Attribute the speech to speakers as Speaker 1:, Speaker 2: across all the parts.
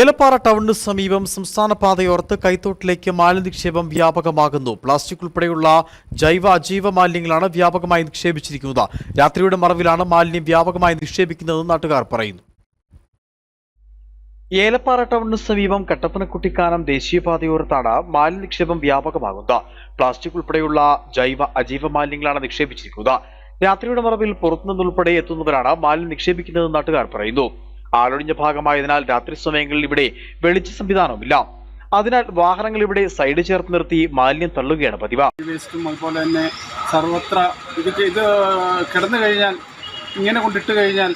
Speaker 1: ഏലപ്പാറ ടൗണിന് സമീപം സംസ്ഥാന പാതയോർത്ത് കൈത്തോട്ടിലേക്ക് മാലിന്യ നിക്ഷേപം വ്യാപകമാകുന്നു. പ്ലാസ്റ്റിക് ഉൾപ്പെടെയുള്ള ജൈവ അജൈവ മാലിന്യങ്ങളാണ് വ്യാപകമായി നിക്ഷേപിച്ചിരിക്കുന്നത്. രാത്രിയുടെ മറവിലാണ് മാലിന്യം വ്യാപകമായി നിക്ഷേപിക്കുന്നതെന്ന് നാട്ടുകാർ പറയുന്നു. ഏലപ്പാറ ടൗണിന് സമീപം കട്ടപ്പനക്കുട്ടിക്കാനം ദേശീയപാതയോരത്താണ് മാലിന്യ നിക്ഷേപം വ്യാപകമാകുന്നത്. പ്ലാസ്റ്റിക് ഉൾപ്പെടെയുള്ള ജൈവ അജൈവ മാലിന്യങ്ങളാണ് നിക്ഷേപിച്ചിരിക്കുന്നത്. രാത്രിയുടെ മറവിൽ പുറത്തുനിന്നുൾപ്പെടെ എത്തുന്നവരാണ് മാലിന്യം നിക്ഷേപിക്കുന്നതെന്ന് നാട്ടുകാർ പറയുന്നു. ആളൊഴിഞ്ഞ ഭാഗമായതിനാൽ രാത്രി സമയങ്ങളിൽ ഇവിടെ വെളിച്ച സംവിധാനവുമില്ല. അതിനാൽ വാഹനങ്ങൾ ഇവിടെ സൈഡ് ചേർത്ത് നിർത്തി മാലിന്യം തള്ളുകയാണ് പതിവ്.
Speaker 2: അതുപോലെ തന്നെ സർവത്ര ഇത് ഇത് കിടന്നു കഴിഞ്ഞാൽ ഇങ്ങനെ കൊണ്ടിട്ട് കഴിഞ്ഞാൽ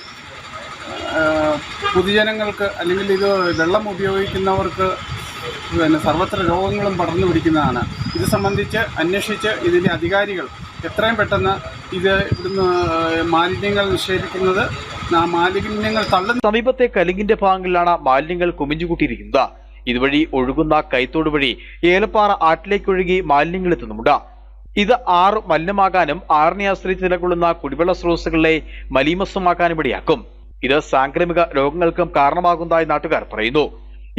Speaker 2: പൊതുജനങ്ങൾക്ക് അല്ലെങ്കിൽ ഇത് വെള്ളം ഉപയോഗിക്കുന്നവർക്ക് പിന്നെ സർവത്ര രോഗങ്ങളും പടർന്നു പിടിക്കുന്നതാണ്. ഇത് സംബന്ധിച്ച് അന്വേഷിച്ച് ഇതിന്റെ അധികാരികൾ എത്രയും പെട്ടെന്ന് ഇത് ഇവിടുന്ന് മാലിന്യങ്ങൾ നിഷേധിക്കുന്നത് മാലിന്യങ്ങൾ തള്ളുന്ന
Speaker 1: സമീപത്തെ കലിങ്ങിന്റെ ഭാഗങ്ങളിലാണ് മാലിന്യങ്ങൾ കുമിഞ്ഞുകൂട്ടിയിരിക്കുന്നത്. ഇതുവഴി ഒഴുകുന്ന കൈത്തോട് വഴി ഏലപ്പാറ ആട്ടിലേക്കൊഴുകി മാലിന്യങ്ങൾ എത്തുന്നുമുണ്ട്. ഇത് ആറ് മലിനമാകാനും ആറിനെ ആശ്രയിച്ച് നിലകൊള്ളുന്ന കുടിവെള്ള സ്രോതസ്സുകളെ മലീമസമാക്കാനും ഇടയാക്കും. ഇത് സാംക്രമിക രോഗങ്ങൾക്കും കാരണമാകുന്നതായി നാട്ടുകാർ പറയുന്നു.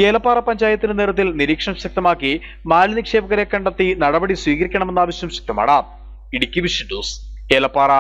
Speaker 1: ഏലപ്പാറ പഞ്ചായത്തിന്റെ നേതൃത്വത്തിൽ നിരീക്ഷണം ശക്തമാക്കി മാലിന്യ നിക്ഷേപകരെ കണ്ടെത്തി നടപടി സ്വീകരിക്കണമെന്ന ആവശ്യം ശക്തമാണ്. Idukki vision news Elappara